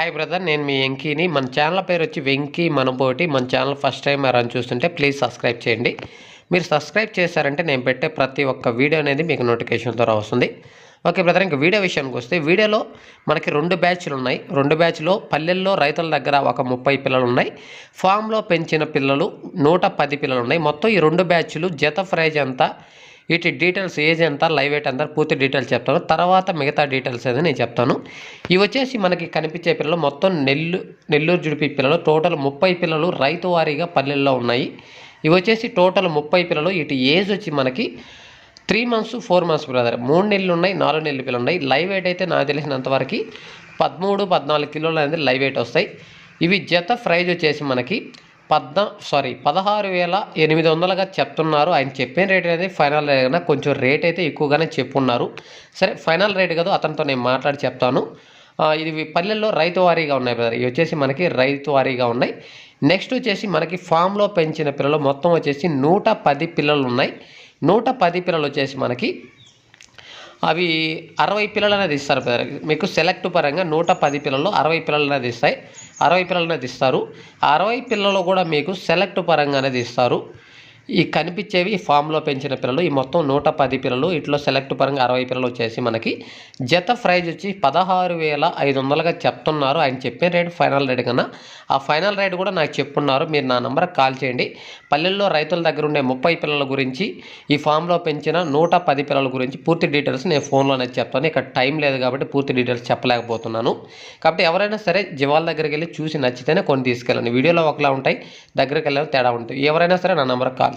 Hi brother నేను మీ వెంకీని. మన channel పేరు వచ్చి వెంకీ మనబోటి. మన ఛానల్ ఫస్ట్ టైం ఎవరైనా చూస్తుంటే ప్లీజ్ సబ్స్క్రైబ్ చేయండి. మీరు సబ్స్క్రైబ్ చేశారంటే నేను పెట్టే ప్రతి ఒక్క వీడియో అనేది మీకు నోటిఫికేషన్ ద్వారా వస్తుంది. ఓకే బ్రదర్ ఇంకా వీడియో విషయానికి వస్తే వీడియోలో మనకి రెండు బ్యాచ్లు ఉన్నాయి. రెండు బ్యాచ్లో పల్లెల్లో రైతుల దగ్గర ఒక ముప్పై పిల్లలు ఉన్నాయి. ఫామ్లో పెంచిన పిల్లలు నూట పది పిల్లలు ఉన్నాయి. మొత్తం ఈ రెండు బ్యాచ్లు జత ప్రైజ్ అంతా వీటి డీటెయిల్స్ ఏజ్ ఎంత లైవ్ వెయిట్ అంతా పూర్తి డీటెయిల్స్ చెప్తాను. తర్వాత మిగతా డీటెయిల్స్ అనేది నేను చెప్తాను. ఇవి వచ్చేసి మనకి కనిపించే పిల్లలు మొత్తం నెల్లు నెల్లూరు జుడిపి పిల్లలు. టోటల్ ముప్పై పిల్లలు రైతు వారీగా పల్లెల్లో ఉన్నాయి. ఇవి వచ్చేసి టోటల్ ముప్పై పిల్లలు. వీటి ఏజ్ వచ్చి మనకి three months four months brother. మూడు నెలలు ఉన్నాయి నాలుగు నెలలు పిల్లలు ఉన్నాయి. లైవ్ వెయిట్ అయితే నాకు తెలిసినంతవరకు పదమూడు పద్నాలుగు కిలోలు అనేది లైవ్ వెయిట్ వస్తాయి. ఇవి జత ప్రైజ్ వచ్చేసి మనకి పద్నా సారీ పదహారు వేల ఎనిమిది వందలుగా చెప్తున్నారు. ఆయన చెప్పిన రేట్ అనేది ఫైనల్ రేట్ కన్నా కొంచెం రేట్ అయితే ఎక్కువగానే చెప్పున్నారు. సరే ఫైనల్ రేట్ కదా అతనితో నేను మాట్లాడి చెప్తాను. ఇది పల్లెల్లో రైతు వారీగా ఉన్నాయి బ్రదర్ ఇవి వచ్చేసి మనకి రైతు వారీగా ఉన్నాయి. నెక్స్ట్ వచ్చేసి మనకి ఫామ్లో పెంచిన పిల్లలు మొత్తం వచ్చేసి నూట పది పిల్లలు ఉన్నాయి. నూట పది పిల్లలు వచ్చేసి మనకి అవి అరవై పిల్లలు అనేది ఇస్తారు మీకు సెలెక్ట్ పరంగా నూట పది పిల్లలు అరవై పిల్లలు అనేది ఇస్తాయి అరవై పిల్లలు అనేది ఇస్తారు ఆ అరవై పిల్లలు కూడా మీకు సెలెక్ట్ పరంగా అనేది ఇస్తారు ఈ కనిపించేవి ఫామ్లో పెంచిన పిల్లలు. ఈ మొత్తం నూట పది పిల్లలు. ఇట్లో సెలెక్ట్ పరంగా అరవై పిల్లలు వచ్చేసి మనకి జత ప్రైజ్ వచ్చి పదహారు వేల ఐదు వందలుగా చెప్తున్నారు. ఆయన చెప్పిన రేట్ ఫైనల్ రేట్ కన్నా. ఆ ఫైనల్ రేట్ కూడా నాకు చెప్పున్నారు. మీరు నా నంబర్కి కాల్ చేయండి. పల్లెల్లో రైతుల దగ్గర ఉండే ముప్పై పిల్లల గురించి ఈ ఫామ్లో పెంచిన నూట పది పిల్లల గురించి పూర్తి డీటెయిల్స్ నేను ఫోన్లోనే చెప్తాను. ఇక్కడ టైం లేదు కాబట్టి పూర్తి డీటెయిల్స్ చెప్పలేకపోతున్నాను. కాబట్టి ఎవరైనా సరే జీవాల దగ్గరికి వెళ్ళి చూసి నచ్చితేనే కొన్ని తీసుకెళ్ళండి. వీడియోలో ఒకలా ఉంటాయి దగ్గరికి వెళ్ళి తేడా ఉంటుంది ఎవరైనా సరే నా నెంబర్కి కాల్